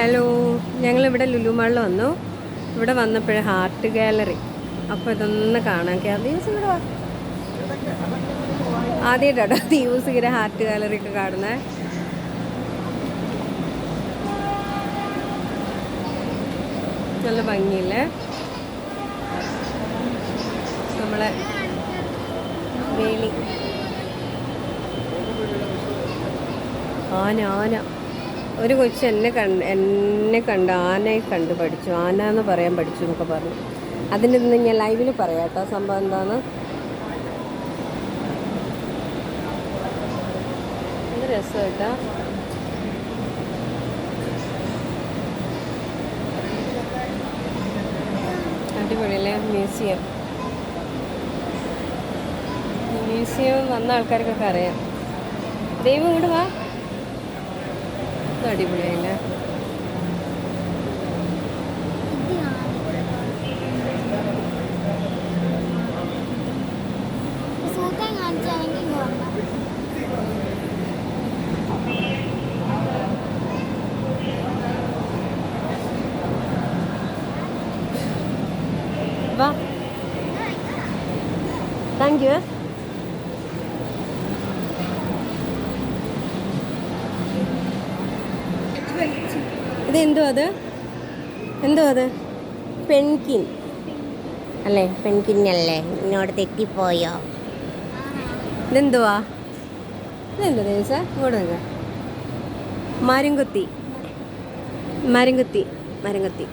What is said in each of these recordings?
Hello ഞങ്ങളിവിടെ ലുലുമാളിൽ വന്നു. ഇവിടെ വന്നപ്പോഴേ ഹാർട്ട് ഗാലറി അപ്പോൾ ഇതൊന്ന് കാണാൻ ദിവസം ഇവിടെ വാ. ആദ്യമായിട്ടാട്ടോ ദിവസം ഇങ്ങനെ ഹാർട്ട് ഗാലറി ഒക്കെ കാണുന്നത് നല്ല ഭംഗിയില്ലേ? നമ്മളെ വേലി. ആന ആന. ഒരു കൊച്ചു എന്നെ കണ്ട് എന്നെ കണ്ട് ആനയെ കണ്ട് പഠിച്ചു. ആന എന്ന് പറയാൻ പഠിച്ചു എന്നൊക്കെ പറഞ്ഞു. അതിന്റെ നിന്ന് ഞാൻ ലൈവിൽ പറയാം കേട്ടോ. സംഭവം എന്താണ്? എന്ത് അടിപൊളിയല്ലേ? മ്യൂസിയം. മ്യൂസിയം വന്ന ആൾക്കാർക്കൊക്കെ അറിയാം. ദൈവം ഇങ്ങോട്ട് വാ. ഇത് അടിപൊളിയായില്ലേ? താങ്ക് യു ഇത് എന്തോ അത്? എന്തോ അത്? പെൺകിൻ. അല്ലേ? പെൺകിന്നല്ലേ? ഇങ്ങോട്ട് തെറ്റിപ്പോയോ? ഇതെന്തുവാ? ഇതെന്തോ ദേശ ഇങ്ങോട്ട് നിൽക്ക മരംകുത്തി മരംകുത്തി മരംകുത്തി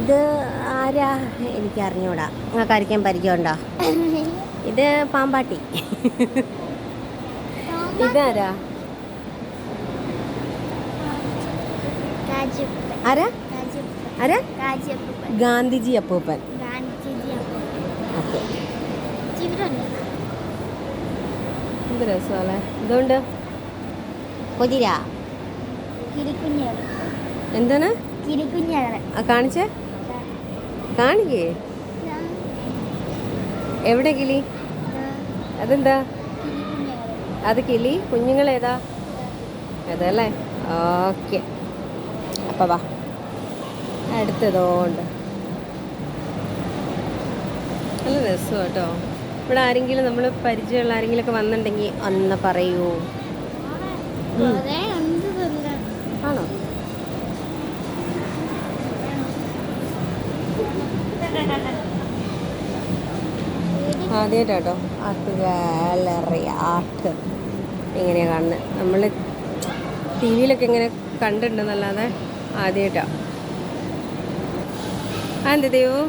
ഇത് ആരാ? എനിക്ക് അറിഞ്ഞൂടാ നിങ്ങൾക്ക് ആയിരിക്കാൻ പരിചയമുണ്ടോ? ഇത് പാമ്പാട്ടി? ഇതാരാ? ആരാ? ആരാ? ഗാന്ധിജി അപ്പൂപ്പൻ. എന്ത് രസമല്ലേ? എന്തുകൊണ്ട് കുതിര. എന്താണ്? കാണിച്ചേ? കാണിക്കേ. എവിടെ കിളി? അതെന്താ? അത് കിളി? കുഞ്ഞുങ്ങളേതാ? അതല്ലേ? ഓക്കെ. അപ്പം വാ. അടുത്തതോണ്ട് നല്ല രസം കേട്ടോ ഇവിടെ ആരെങ്കിലും നമ്മൾ പരിചയമുള്ള ആരെങ്കിലും ഒക്കെ വന്നിട്ടുണ്ടെങ്കിൽ അന്ന് പറയൂ. ആണോ? ആദ്യമായിട്ടോ ആർട്ട് ഗാലറി ആർട്ട് എങ്ങനെയാണ് കാണുന്നത് നമ്മൾ ടി വിയിലൊക്കെ ഇങ്ങനെ കണ്ടിട്ടുണ്ടെന്നല്ലാതെ ആദ്യമായിട്ടാ ആ എന്ത് ദൈവോ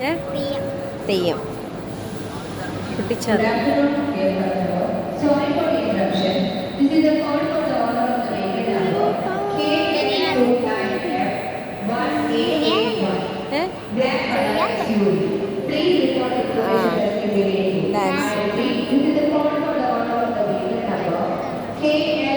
ഏ തെയ്യം. കുട്ടിച്ചത്.